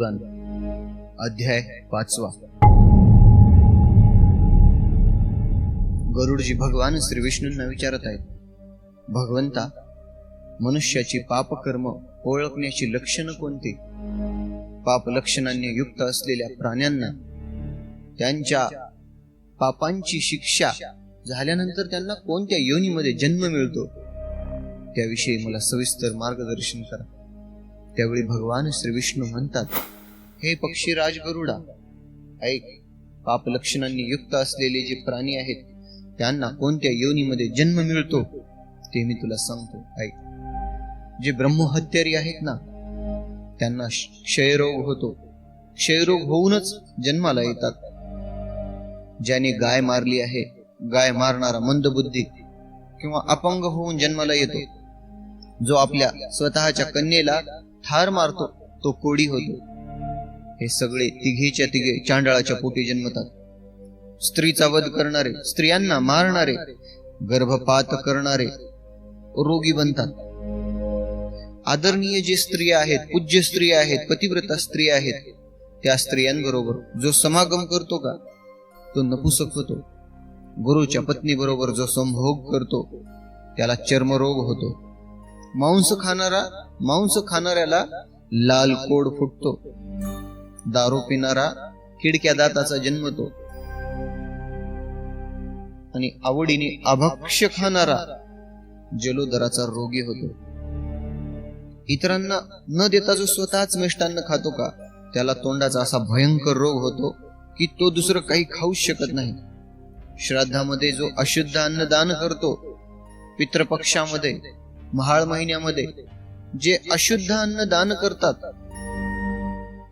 पुराण. अध्याय पाचवा. गरुडजी भगवान श्री विष्णूंना विचारत आहेत. भगवंता मनुष्याची पापकर्म ओळखण्याची लक्षणं कोणती? पाप लक्षणांनी युक्त असलेल्या प्राण्यांना त्यांच्या पापांची शिक्षा झाल्यानंतर त्यांना कोणत्या योनीमध्ये जन्म मिळतो? त्याविषयी मला सविस्तर मार्गदर्शन करा. त्यावेळी भगवान श्री विष्णू म्हणतात हे पक्षी राजगरुडा ऐक पाप लक्षणांनी युक्त असलेले जे प्राणी आहेत त्यांना कोणत्या योनीमध्ये जन्म मिळतो ते मी तुला सांगतो ऐक. जे ब्रह्महत्यारी आहेत ना त्यांना क्षयरोग होतो. क्षयरोग होऊनच जन्माला येतात. ज्याने गाय मारली आहे गाय मारणारा मंदबुद्धी किंवा अपंग होऊन जन्माला येतो. जो आपल्या स्वतःच्या कन्येला ठार मारतो तो कोडी होतो. हे सगळे तिघेच्या तिघे चांडळाच्या पोटी जन्मतात. स्त्रीचा वध करणारे स्त्रियांना मारणारे गर्भपात करणारे रोगी बनतात. आदरणीय जे स्त्रिया आहेत पूज्य स्त्रिया आहेत पतिव्रता स्त्रिया आहेत त्या स्त्रियांबरोबर जो समागम करतो का तो नपुसक होतो. गुरुच्या पत्नी बरोबर जो संभोग करतो त्याला चर्मरोग होतो. मांस खाणारा मांस खाणाऱ्याला लाल कोड फुटतो. दारू पिणारा खिडक्या दाताचा जन्मतो आणि आवडीने अभक्ष्य खाणारा जलोदराचा रोगी होतो. इतरांना न देता जो स्वतःच मिष्टान्न खातो का त्याला तोंडाचा असा भयंकर रोग होतो की तो दुसरं काही खाऊच शकत नाही. श्राद्धामध्ये जो अशुद्ध अन्न दान करतो पितृपक्षामध्ये महाळ महिन्यामध्ये जे अशुद्ध अन्न दान करतात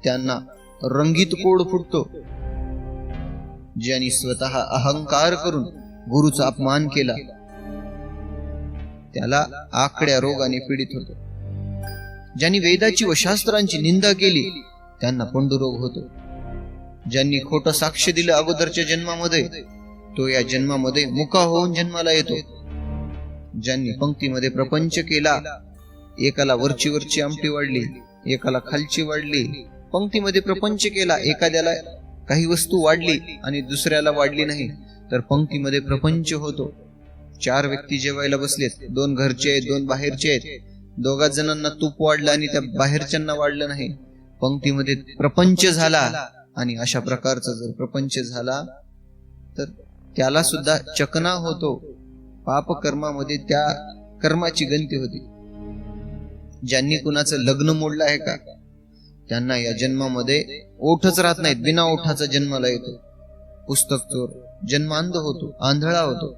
त्यांना रंगीत कोड फुटतो ज्यांनी स्वतः अहंकार करून गुरुचा अपमान केला. त्याला आकड्या रोगाने पीडित होतो. ज्यांनी वेदाची व शास्त्रांची निंदा केली त्यांना पंडुरोग होतो. ज्यांनी खोटं साक्ष दिलं अगोदरच्या जन्मामध्ये तो या जन्मामध्ये मुका होऊन जन्माला येतो. ज्यांनी पंक्तीमध्ये प्रपंच केला एकाला वरची वरची आमटी वाढली एकाला खालची वाढली. पंक्तीमध्ये प्रपंच केला एखाद्याला काही वस्तू वाढली आणि दुसऱ्याला वाढली नाही तर पंक्तीमध्ये प्रपंच होतो. चार व्यक्ती जेवायला बसलेत दोन घरचे आहेत दोन बाहेरचे आहेत. दोघा जणांना तूप वाढलं आणि त्या बाहेरच्यांना वाढलं नाही. पंक्तीमध्ये प्रपंच झाला आणि अशा प्रकारचा जर प्रपंच झाला तर त्याला सुद्धा चकना होतो. पाप कर्मामध्ये त्या कर्माची गंती होती. ज्यांनी कुणाचं लग्न मोडलं आहे का? त्यांना या जन्मामध्ये ओठच राहत नाहीत. बिना ओठाचा जन्माला येतो. पुस्तक चोर. जन्मांध होतो. आंधळा होतो.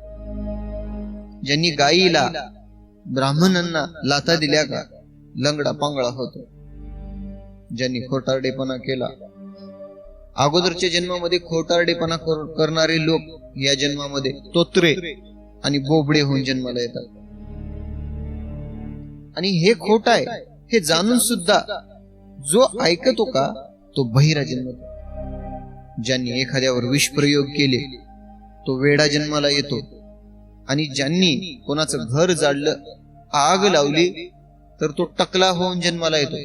ज्यांनी गायीला ब्राह्मणांना लाता दिल्या का? लंगडा पांगळा होतो. ज्यांनी खोटारडेपणा केला. अगोदरच्या जन्मामध्ये खोटारडेपणा करणारे लोक या जन्मामध्ये तोत्रे आणि बोबडे होऊन जन्माला येतात. आणि हे खोट आहे हे जाणून सुद्धा जो ऐकतो का तो बहिरा जन्मतो ज्यांनी एखाद्यावर विषप्रयोग केले तो वेडा जन्माला येतो. आणि ज्यांनी कोणाचं घर जाळलं आग लावली तर तो टकला होऊन जन्माला येतो.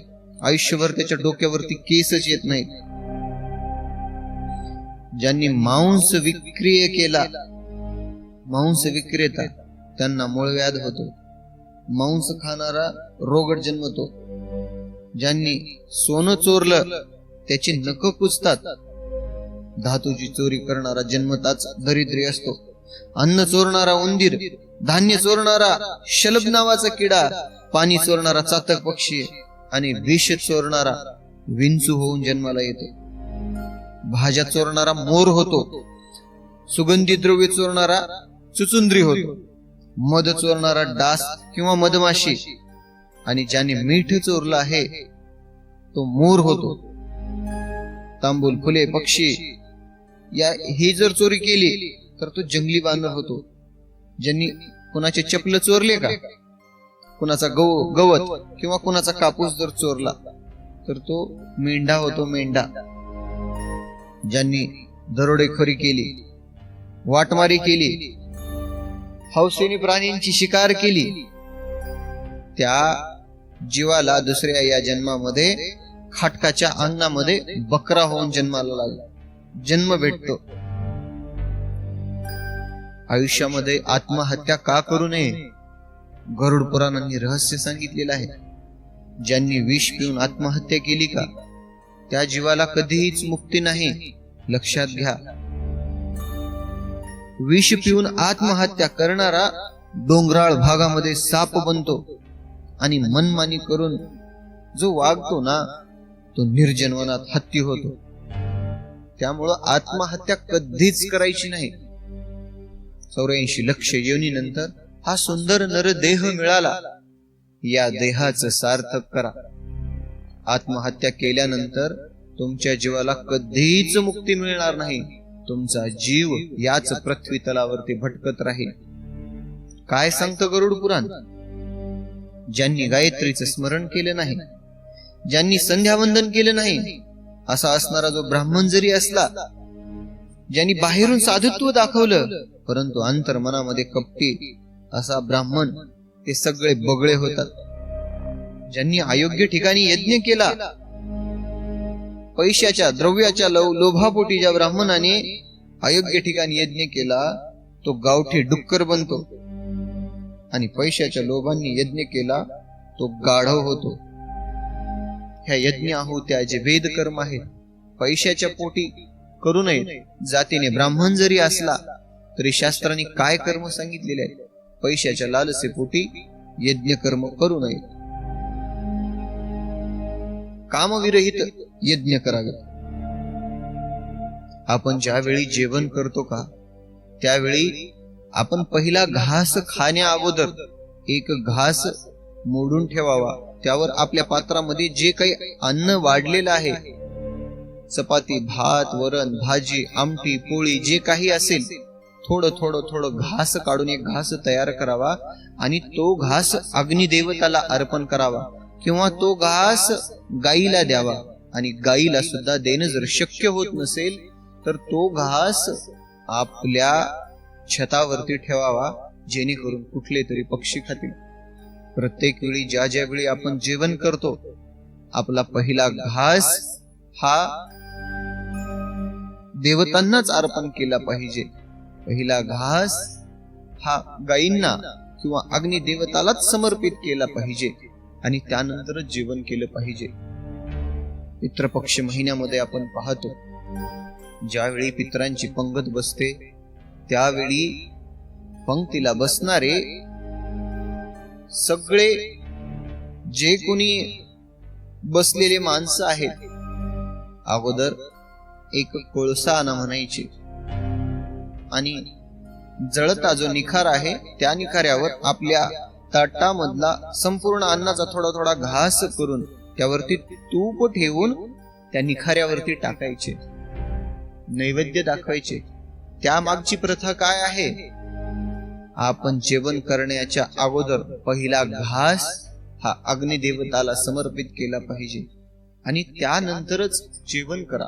आयुष्यभर त्याच्या डोक्यावरती केसच येत नाही ज्यांनी मांस विक्रिय केला मांस विक्रेता त्यांना मूळव्याध होतो. मांस खाणारा रोगट जन्मतो. ज्यांनी सोनं चोरलं त्याची नख कुचतात धातूची चोरी करणारा जन्मताच दरिद्री असतो. अन्न चोरणारा उंदीर धान्य चोरणारा शलभ नावाचा किडा पाणी चोरणारा चातक पक्षी आणि विष चोरणारा विंचू होऊन जन्माला येतो. भाज्या चोरणारा मोर होतो. सुगंधी द्रव्य चोरणारा चुचुंद्री होतो. मध चोरणारा डास किंवा मधमाशी. आणि ज्याने मीठ चोरलं आहे तो मोर होतो. तांबूल फुले पक्षी या ही जर चोरी केली तर तो जंगली बांधर होतो. ज्यांनी कुणाचे चपल चोरले का? कुणाचा गव गवत किंवा कुणाचा कापूस जर चोरला तर तो मेंढा होतो मेंढा. ज्यांनी दरोडेखोरी केली वाटमारी केली हौसेने प्राण्यांची शिकार केली. त्या जीवाला दुसऱ्या या जन्मामध्ये खाटकाच्या अंगणामध्ये बकरा होऊन जन्माला लागला. जन्म भेटतो. आयुष्यामध्ये आत्महत्या का करू नये? गरुड पुराणांनी रहस्य सांगितलेलं आहे. ज्यांनी विष पिऊन आत्महत्या केली का? त्या जीवाला कधीच मुक्ती नाही. लक्षात घ्या. विष पिऊन आत्महत्या करणारा डोंगराळ भागामध्ये साप बनतो आणि मनमानी करून जो वागतो ना तो निर्जनवनात हत्ती होतो. त्यामुळं आत्महत्या कधीच करायची नाही. चौऱ्याऐंशी लक्ष योनीनंतर हा सुंदर नर देह मिळाला. या देहाचं सार्थक करा. आत्महत्या केल्यानंतर तुमच्या जीवाला कधीच मुक्ती मिळणार नाही. तुमचा जीव याच पृथ्वी तलावरती भटकत राहील. काय सांगतं गरुड पुराण? ज्यांनी गायत्रीचं स्मरण केलं नाही ज्यांनी संध्यावंदन केलं नाही असा असणारा जो ब्राह्मण जरी असला ज्यांनी बाहेरून साधुत्व दाखवलं परंतु अंतर मनामध्ये कपटी असा ब्राह्मण ते सगळे बगळे होतात. ज्यांनी अयोग्य ठिकाणी यज्ञ केला पैशाच्या द्रव्याच्या लो लोभापोटी ज्या ब्राह्मणाने अयोग्य ठिकाणी यज्ञ केला तो गावठी डुक्कर बनतो. आणि पैशाच्या लोभांनी यज्ञ केला तो गाढव होतो. ह्या यज्ञ आहुत्या जे वेद कर्म आहेत पैशाच्या पोटी करू नये जातीने ब्राह्मण जरी असला तरी शास्त्रांनी काय कर्म सांगितलेले आहे पैशाच्या लालसे पोटी यज्ञ कर्म करू नये कामविरहित यज्ञ करावे. आपण ज्यावेळी जेवण करतो का त्यावेळी आपण पहिला घास खाण्या अगोदर एक घास मोडून ठेवावा. त्यावर आपल्या पात्रामध्ये जे काही अन्न वाढलेलं आहे चपाती भात वरण भाजी आमटी पोळी जे काही असेल थोडं थोडं थोडं घास काढून एक घास तयार करावा आणि तो घास अग्निदेवताला अर्पण करावा किंवा तो घास गाईला द्यावा. आणि गाईला सुद्धा देणं जर शक्य होत नसेल तर तो घास आपल्या छतावरती ठेवावा जेणेकरून कुठले तरी पक्षी खातील. प्रत्येक वेळी ज्या ज्या वेळी आपण जेवण करतो आपला पहिला घास हा देवतांनाच अर्पण केला पाहिजे. पहिला घास हा गायींना किंवा अग्नि देवतालाच समर्पित केला पाहिजे आणि त्यानंतरच जेवण केलं पाहिजे. पितृपक्ष महिन्यामध्ये आपण पाहतो ज्यावेळी पितरांची पंगत बसते त्यावेळी पंक्तीला बसणारे सगळे जे कोणी बसलेले माणसं आहेत अगोदर एक कोळसा आणा म्हणायचे. आणि जळता जो निखार आहे त्या निखाऱ्यावर आपल्या ताटामधला संपूर्ण अन्नाचा थोडा थोडा घास करून त्यावरती तूप ठेवून त्या निखाऱ्यावरती टाकायचे. नैवेद्य दाखवायचे. त्या मागची प्रथा काय आहे? आपण जेवण करण्याच्या अगोदर पहिला घास हा अग्निदेवताला समर्पित केला पाहिजे आणि त्यानंतरच जेवण करा.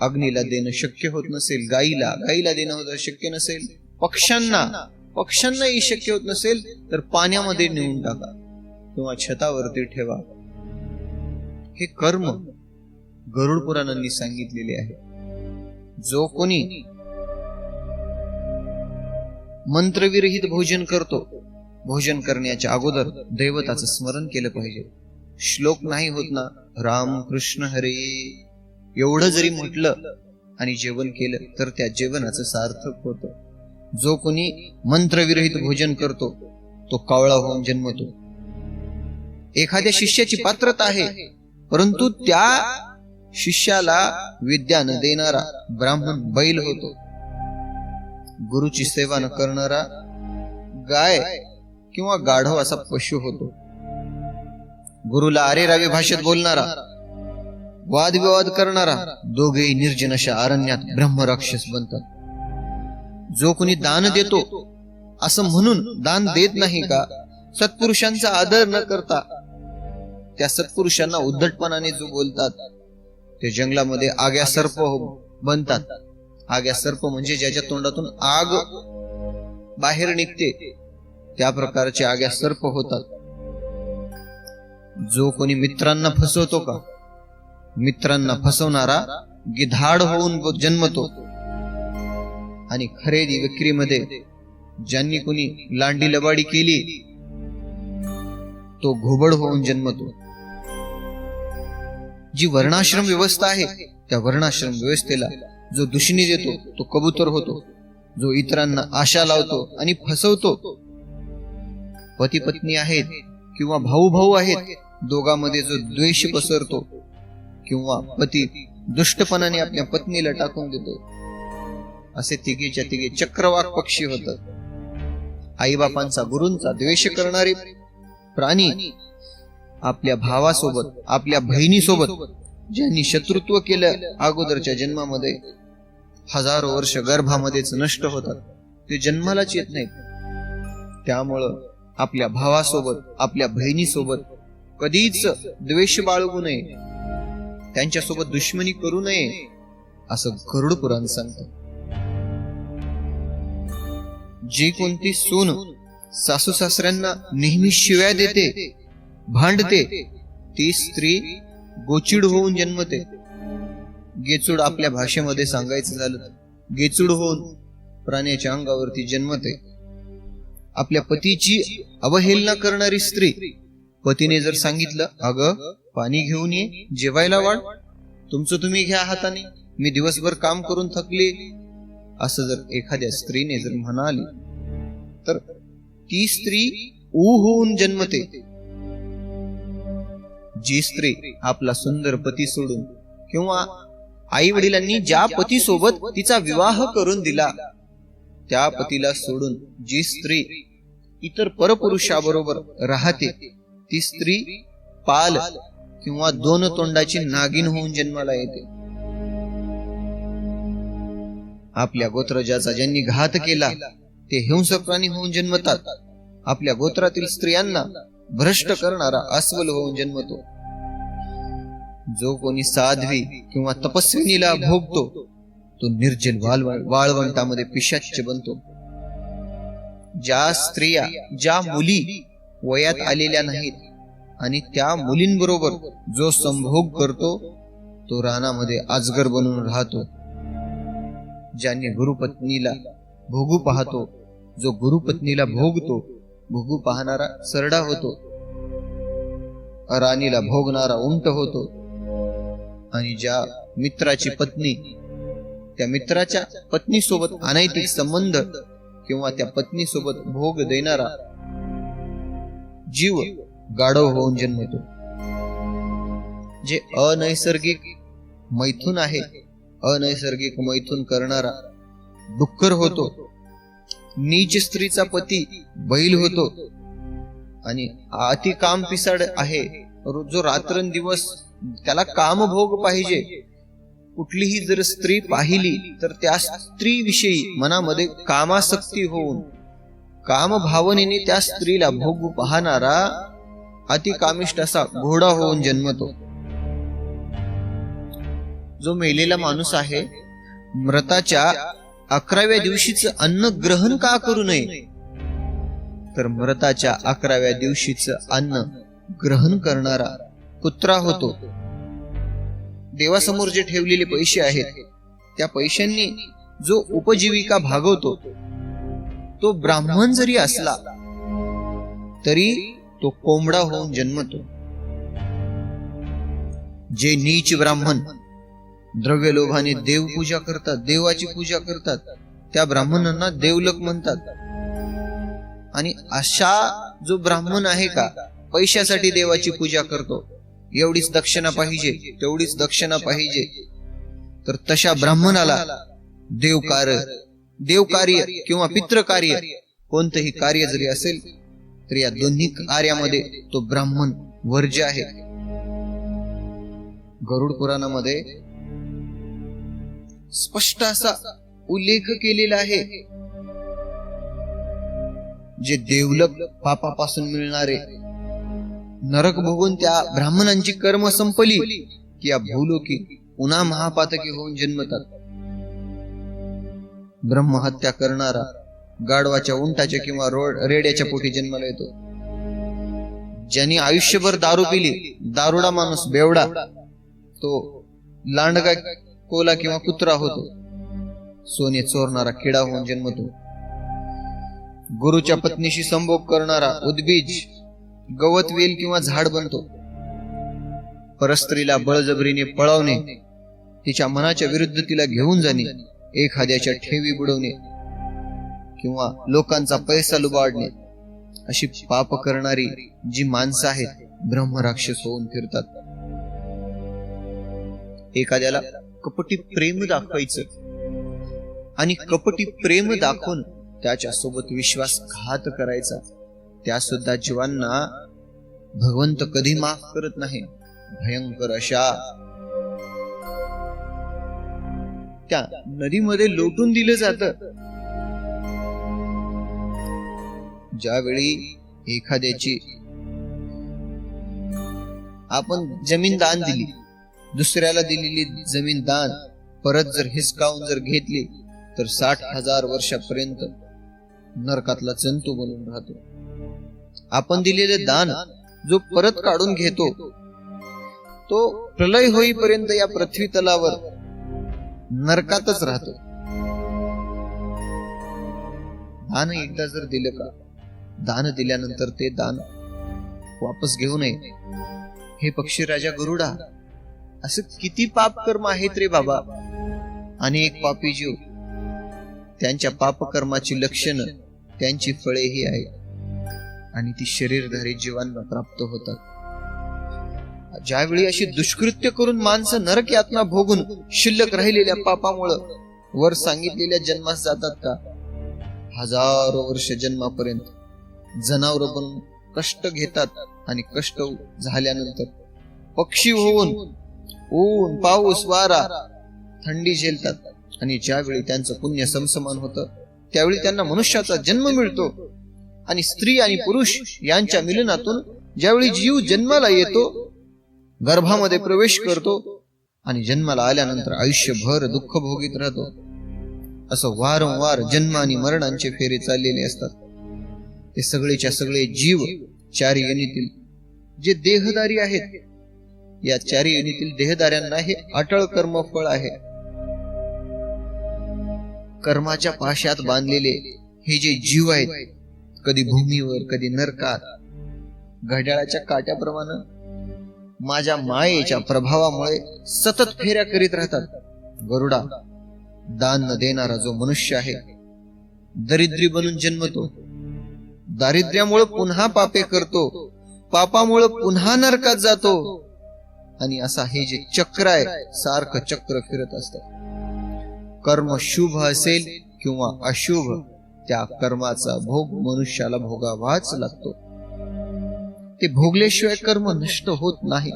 अग्नीला देणं शक्य होत नसेल गाईला गाईला देणं होत शक्य नसेल पक्ष्यांना पक्ष्यांनाही शक्य होत नसेल तर पाण्यामध्ये नेऊन टाका. किंवा छतावरती ठेवा. हे कर्म गरुड पुराणांनी सांगितलेले आहे. जो कोणी मंत्रविरहित भोजन करतो भोजन करण्याच्या अगोदर दैवताचं स्मरण केलं पाहिजे. श्लोक नाही होत ना राम कृष्ण हरे. एवढं जरी म्हटलं आणि जेवण केलं तर त्या जेवणाचं सार्थक होतं. जो कोणी मंत्रविरहित भोजन करतो तो कावळा होऊन जन्मतो. एखाद्या शिष्याची पात्रता आहे परंतु त्या शिष्याला विद्या न देणारा ब्राह्मण बैल होतो. गुरुची सेवा न करणारा गाय किंवा गाढव असा पशु होतो. गुरुला अरे रावे भाषेत बोलणारा वादविवाद करणारा दोघेही निर्जन अशा अरण्यात ब्रह्मराक्षस बनतात. जो कोणी दान देतो असं म्हणून दान देत नाही का सत्पुरुषांचा आदर न करता त्या सत्पुरुषांना उद्धटपणाने जो बोलतात ते जंगलामध्ये आग्या सर्प बनतात. आग्या सर्प म्हणजे ज्याच्या तोंडातून आग बाहेर निघते त्या प्रकारचे आग्या सर्प होतात. जो कोणी मित्रांना फसवतो का मित्रांना फसवणारा गिधाड होऊन जन्मतो. आणि खरेदी विक्रीमध्ये ज्यांनी कोणी लांडी लबाडी केली तो घोबड होऊन जन्मतो. जी वर्णाश्रम व्यवस्था आहे त्या वर्णाश्रम व्यवस्थेला जो दुष्णी देतो तो कबूतर होतो. जो इतरांना आशा लावतो आणि फसवतो. पती पत्नी आहेत किंवा भाऊ भाऊ आहेत दोघांमध्ये जो द्वेष पसरतो किंवा पती दुष्टपणाने आपल्या पत्नीला टाकून देतो असे तिघेच्या तिघे चक्रवाक पक्षी होतात. आईबापांचा गुरूंचा द्वेष करणारे प्राणी आपल्या भावासोबत आपल्या बहिणीसोबत ज्यांनी शत्रुत्व केलं अगोदरच्या जन्मामध्ये हजारो वर्ष गर्भामध्येच नष्ट होतात. ते जन्मालाच येत नाहीत. त्यामुळं आपल्या भावासोबत आपल्या बहिणीसोबत कधीच द्वेष बाळगू नये. त्यांच्यासोबत दुश्मनी करू नये असं गरुड पुराण सांगत. जी कोणती सून सासू सासऱ्यांना नेहमी शिव्या देते भांडते. ती स्त्री गोचिड होऊन जन्मते. गेचूड आपल्या भाषेमध्ये सांगायचं झालं गेचूड होऊन प्राण्याच्या अंगावरती जन्मते. आपल्या पतीची अवहेलना करणारी स्त्री पतीने जर सांगितलं अगं पाणी घेऊन ये जेवायला वाढ तुमचं तुम्ही घ्या हाताने मी दिवसभर काम करून थकले. असं जर एखाद्या स्त्रीने जर म्हणाली तर ती स्त्री ऊ होऊन जन्मते. जी स्त्री आपला सुंदर पती सोडून किंवा आई वडिलांनी ज्या पती सोबत तिचा विवाह करून दिला त्या पतीला सोडून जी स्त्री इतर परपुरुषाबरोबर राहते ती स्त्री पाल किंवा दोन तोंडाची नागिन होऊन जन्माला येते. आपल्या गोत्रजाचा ज्यांनी घात केला ते हिंसक प्राणी होऊन जन्मतात. आपल्या गोत्रातील स्त्रियांना भ्रष्ट करणारा अस्वल होऊन जन्मतो. जो कोणी साध्वी किंवा तपस्विनीला भोगतो तो निर्जल वाळवंटामध्ये पिशाच्य बनतो. ज्या स्त्रिया ज्या मुली वयात आलेल्या नाहीत आणि त्या मुलींबरोबर जो संभोग करतो तो रानामध्ये आजगर बनून राहतो. ज्याने गुरुपत्नीला भोगू पाहतो जो गुरुपत्नीला भोगतो भोगू पाहणारा सरडा होतो. राणीला भोगणारा उंट होतो. आणि ज्या मित्राची पत्नी त्या मित्राच्या पत्नी सोबत अनैतिक संबंध किंवा त्या पत्नी सोबत भोग देणारा जीव गाढव होऊन जन्मतो. जे अनैसर्गिक मैथून आहे अनैसर्गिक मैथून करणारा डुक्कर होतो. नीच स्त्रीचा पती बैल होतो. आणि अति काम पिसाड आहे. जो रात्रंदिवस त्याला कामभोग पाहिजे. कुठलीही जर स्त्री पाहिली तर त्या स्त्रीविषयी मनामध्ये कामासक्ती होऊन काम भावनेने त्या स्त्रीला भोग पाहणारा अतिकामिष्ट असा घोडा होऊन जन्मतो. जो मेलेला माणूस आहे मृताच्या अकराव्या दिवशीच अन्न ग्रहण का करू नये? तर मृताच्या अकराव्या दिवशीच अन्न ग्रहण करणारा कुत्रा होतो. देवासमोर जे ठेवलेले पैसे आहेत त्या पैशांनी जो उपजीविका भागवतो तो ब्राह्मण जरी असला तरी तो कोंबडा होऊन जन्मतो. जे नीच ब्राह्मण द्रव्य लोभाने देव पूजा करतात देवाची पूजा करतात. त्या ब्राह्मणांना देवलक म्हणतात. आणि अशा जो ब्राह्मण आहे का पैशासाठी देवाची पूजा करतो. एवढीच दक्षिणा पाहिजे तेवढीच दक्षिणा पाहिजे. तर तशा ब्राह्मणाला देवकार देवकार्य किंवा पित्रकार्य कोणतंही कार्य जरी असेल तर या दोन्ही कार्यामध्ये तो ब्राह्मण वर्ज्य आहे. गरुड पुराणामध्ये स्पष्ट असा उल्लेख केलेला आहे. जे देवलक पापापासून मिळणारे नरक भोगून त्या ब्राह्मणांची कर्म संपली की या भूलोकी पुन्हा महापातकी होऊन जन्मतात. ब्रह्महत्या करणारा गाढवाच्या उंटाच्या किंवा रोड रेड्याच्या पोटी जन्माला येतो. ज्यांनी आयुष्यभर दारू पिली दारुडा माणूस बेवडा तो लांडगा कोला किंवा कुत्रा होतो. सोने चोरणारा किडा होऊन जन्मतो. गुरुच्या पत्नीशी संभोग करणारा उद्बीज गवत वेल किंवा झाड बनतो. परस्त्रीला बळजबरीने पळवणे तिच्या मनाच्या विरुद्ध तिला घेऊन जाणे एखाद्याच्या ठेवी बुडवणे किंवा लोकांचा पैसा लुबाडणे अशी पाप करणारी जी माणसं आहेत ब्रह्मराक्षस होऊन फिरतात. एखाद्याला कपटी प्रेम दाखवायचं. आणि कपटी प्रेम दाखवून त्याच्या सोबत विश्वासघात करायचा. त्या सुद्धा जीवांना भगवंत कधी माफ करत नाही. भयंकर अशा त्या नदीमध्ये लोटून दिलं जात. ज्यावेळी एखाद्याची आपण जमीन दान दिली दुसऱ्याला दिलेली जमीन दान परत जर हिसकावून जर घेतली तर साठ हजार वर्षापर्यंत नरकातला जंतू बनून राहतो. आपण दिलेले दान जो परत काढून घेतो तो प्रलय होईपर्यंत या पृथ्वी तलावर नरकातच राहतो. दान एकदा जर दिलं का दान दिल्यानंतर ते दान वापस घेऊ नये. हे पक्षी राजा गरुडा असं किती पाप कर्म आहेत रे बाबा. अनेक पापी जीव. त्यांच्या पापकर्माची लक्षणं त्यांची फळे ही आहेत. आणि ती शरीरधारी जीवांना प्राप्त होतात. ज्यावेळी अशी दुष्कृत्य करून माणसं नरक यातना भोगून शिल्लक राहिलेल्या पापामुळं वर सांगितलेल्या जन्मास जातात का? हजारो वर्ष जन्मापर्यंत जनावर बनून कष्ट घेतात आणि कष्ट झाल्यानंतर पक्षी होऊन ऊन पाऊस वारा थंडी झेलतात. आणि ज्यावेळी त्यांचं पुण्य समसमान होतं त्यावेळी त्यांना मनुष्याचा जन्म मिळतो. आणि स्त्री आणि पुरुष यांच्या मिलनातून ज्यावेळी जीव जन्माला येतो गर्भामध्ये प्रवेश करतो आणि जन्माला आल्यानंतर आयुष्यभर दुःख भोगीत राहतो. असं वारंवार जन्म आणि मरणांचे फेरे चाललेले असतात. ते सगळेच्या सगळे जीव चारी योनीतील जे देहदारी आहेत या चारी योनीतील देहदाऱ्यांना हे अटळ कर्म फळ आहे. कर्माच्या पाशात बांधलेले हे जे जीव आहेत कधी भूमीवर कधी नरकात घड्याळाच्या काट्याप्रमाणे माझ्या मायेच्या प्रभावामुळे सतत फेऱ्या करीत राहतात. गरुडा दान न देणारा जो मनुष्य आहे दरिद्री बनून जन्मतो. दारिद्र्यामुळे पुन्हा पापे करतो. पापामुळे पुन्हा नरकात जातो. आणि असा हे जे चक्र आहे सारखं चक्र फिरत असत. कर्म शुभ असेल किंवा अशुभ त्या कर्माचा भोग मनुष्याला भोगावाच लागतो. ते भोगल्याशिवाय कर्म नष्ट होत नाही.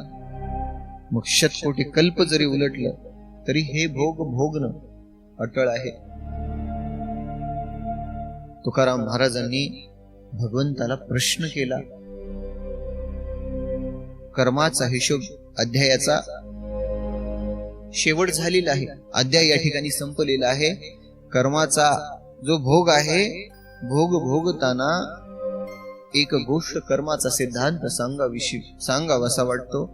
मग शतकोटी कल्प जरी उलटलं तरी हे भोग भोगणं अटळ आहे. तुकाराम महाराजांनी भगवंताला प्रश्न केला कर्माचा हिशोब अध्यायाचा शेवट झालेला आहे. अध्याय या ठिकाणी संपलेला आहे. कर्माचा जो भोग आहे भोग भोगताना एक गोष्ट कर्माचा सिद्धांत सांगाविषयी सांगावासा वाटतो.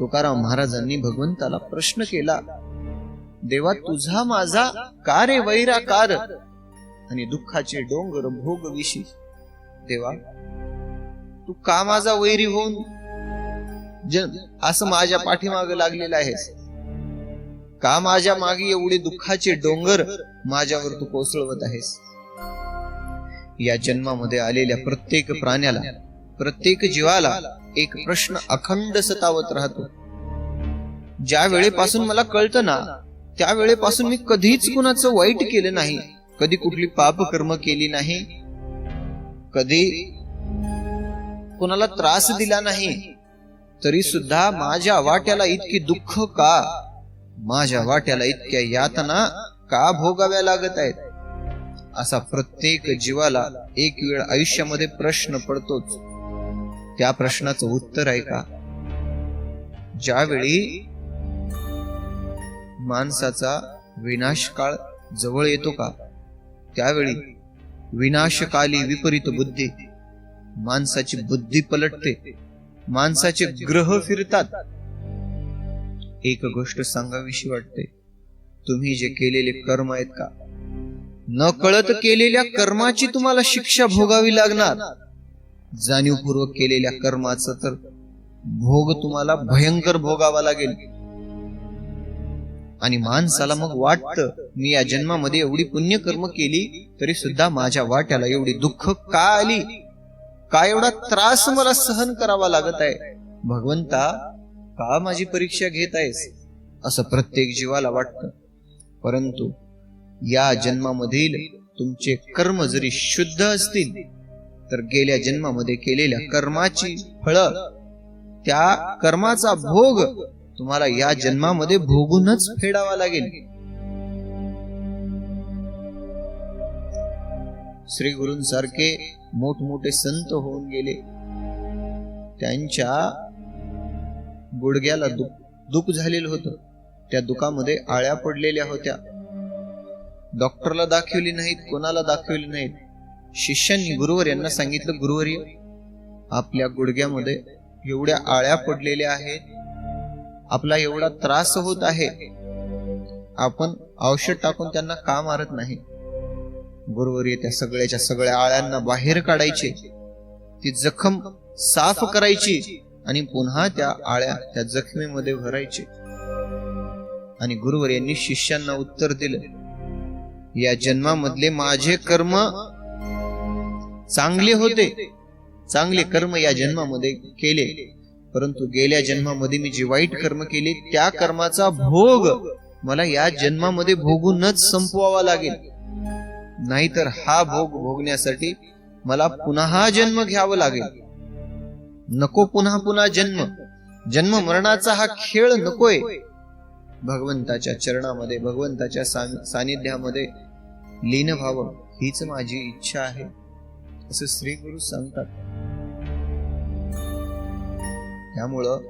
तुकाराम महाराजांनी भगवंताला प्रश्न केला देवा तुझा माझा का रे वैराकार. आणि दुःखाचे डोंगर भोग विषयी देवा तू का माझा वैरी होऊन जन असं माझ्या पाठीमाग लागलेलं आहेस. का माझ्या मागे एवढे दुःखाचे डोंगर माझ्यावर तू कोसळवत आहेस? या जन्मामध्ये आलेल्या प्रत्येक प्राण्याला प्रत्येक जीवाला एक प्रश्न अखंड सतावत राहतो. ज्या वेळेपासून मला कळतं ना त्या वेळेपासून मी कधीच कुणाचं वाईट केलं नाही. कधी कुठली पाप कर्म केली नाही. कधी कुणाला त्रास दिला नाही. तरी सुद्धा माझ्या वाट्याला इतकी दुःख का? माझ्या वाट्याला इतक्या यातना का भोगाव्या लागत आहेत? असा प्रत्येक जीवाला एक वेळ आयुष्यामध्ये प्रश्न पडतोच. त्या प्रश्नाचं उत्तर आहे का? ज्यावेळी माणसाचा विनाश काळ जवळ येतो का? त्यावेळी विनाशकाली विपरीत बुद्धी माणसाची बुद्धी पलटते. माणसाचे ग्रह फिरतात. एक गोष्ट सांगावीशी वाटते. तुम्ही जे केलेले कर्म आहेत का? न कळत केलेल्या कर्माची तुम्हाला शिक्षा भोगावी लागणार. जाणीवपूर्वक केलेल्या कर्माचं तर भोग तुम्हाला भयंकर भोगावा लागेल. आणि माणसाला मग वाटतं मी या जन्मामध्ये एवढी पुण्य कर्म केली तरी सुद्धा माझ्या वाट्याला एवढी दुःख का आली? काय एवढा त्रास मला सहन करावा लागत आहे? भगवंता का माझी परीक्षा घेत आहेस? असं प्रत्येक जीवाला वाटतं. परंतु या जन्मामधील तुमचे कर्म जरी शुद्ध असतील तर गेल्या जन्मामध्ये केलेल्या कर्माची फळ त्या कर्माचा भोग तुम्हाला या जन्मामध्ये भोगूनच फेडावा लागेल. श्री गुरूंसारखे मोठमोठे संत होऊन गेले. त्यांच्या गुडघ्याला दुख दुख झालेलं होतं. त्या दुखामध्ये आळ्या पडलेल्या होत्या. डॉक्टरला दाखवली नाहीत कोणाला दाखवली नाहीत. शिष्यांनी गुरुवर यांना सांगितलं गुरुवर्य आपल्या गुडघ्यामध्ये एवढ्या आळ्या पडलेल्या आहेत. आपला एवढा त्रास होत आहे. आपण औषध टाकून त्यांना का मारत नाही? गुरुवर त्या सगळ्याच्या सगळ्या आळ्यांना बाहेर काढायचे. ती जखम साफ करायची आणि पुन्हा त्या आळ्या त्या जखमेमध्ये भरायचे. आणि गुरुवर यांनी शिष्यांना उत्तर दिलं या जन्मामधले माझे कर्म चांगले होते. चांगले कर्म या जन्मामध्ये केले. परंतु गेल्या जन्मामध्ये मी जे वाईट कर्म केले त्या कर्माचा भोग मला या जन्मामध्ये भोगूनच संपवावा लागेल. नाहीतर हा भोग भोगण्यासाठी मला पुन्हा जन्म घ्यावा लागेल. नको पुन्हा पुन्हा जन्म. जन्म मरणाचा हा खेळ नकोय. भगवंताच्या चरणामध्ये भगवंताच्या सानिध्यामध्ये लीन व्हावं हीच माझी इच्छा आहे. असं श्री गुरु सांगतात. त्यामुळं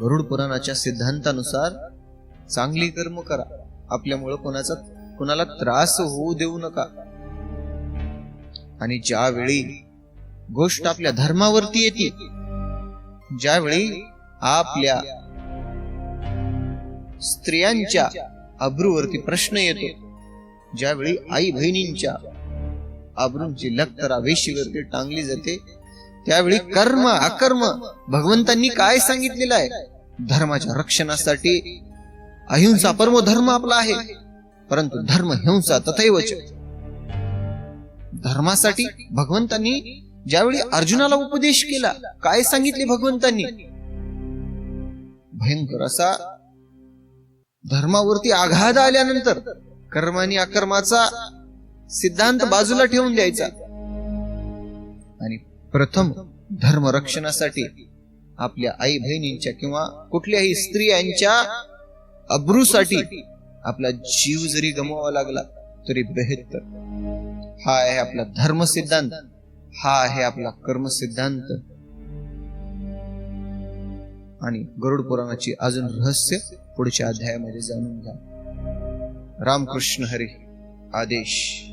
गरुड पुराणाच्या सिद्धांतानुसार चांगली कर्म करा. आपल्यामुळं कोणाचा कुणाला त्रास होऊ देऊ नका. आणि ज्यावेळी गोष्ट आपल्या धर्मावरती येते ज्यावेळी आपल्या स्त्रियांच्या अब्रूवरती प्रश्न येतो ज्यावेळी आई बहिणींच्या अब्रूंची लक्तरा वेशीवरती टांगली जाते त्यावेळी कर्म अकर्म भगवंतांनी काय सांगितलेलं आहे? धर्माच्या रक्षणासाठी अहिंसा परमो धर्म आपला आहे. परंतु धर्म हिंसा तथैव धर्मासाठी भगवंतांनी ज्यावेळी अर्जुनाला उपदेश केला काय सांगितले भगवंतांनी? भयंकर असा धर्मावरती आघात आल्यानंतर कर्म आणि अकर्माचा सिद्धांत बाजूला ठेवून द्यायचा. आणि प्रथम धर्म रक्षणासाठी आपल्या आई बहिणींच्या किंवा कुठल्याही स्त्रियांच्या अब्रूसाठी आपला जीव जरी गमवावा लागला तरी बेहत्तर. हा आहे आपला धर्म सिद्धांत हा आहे आपला कर्म सिद्धांत आणि गरुड पुराणाची अजून रहस्य पुढच्या अध्यायामध्ये जाणून घ्या. रामकृष्ण हरी. आदेश.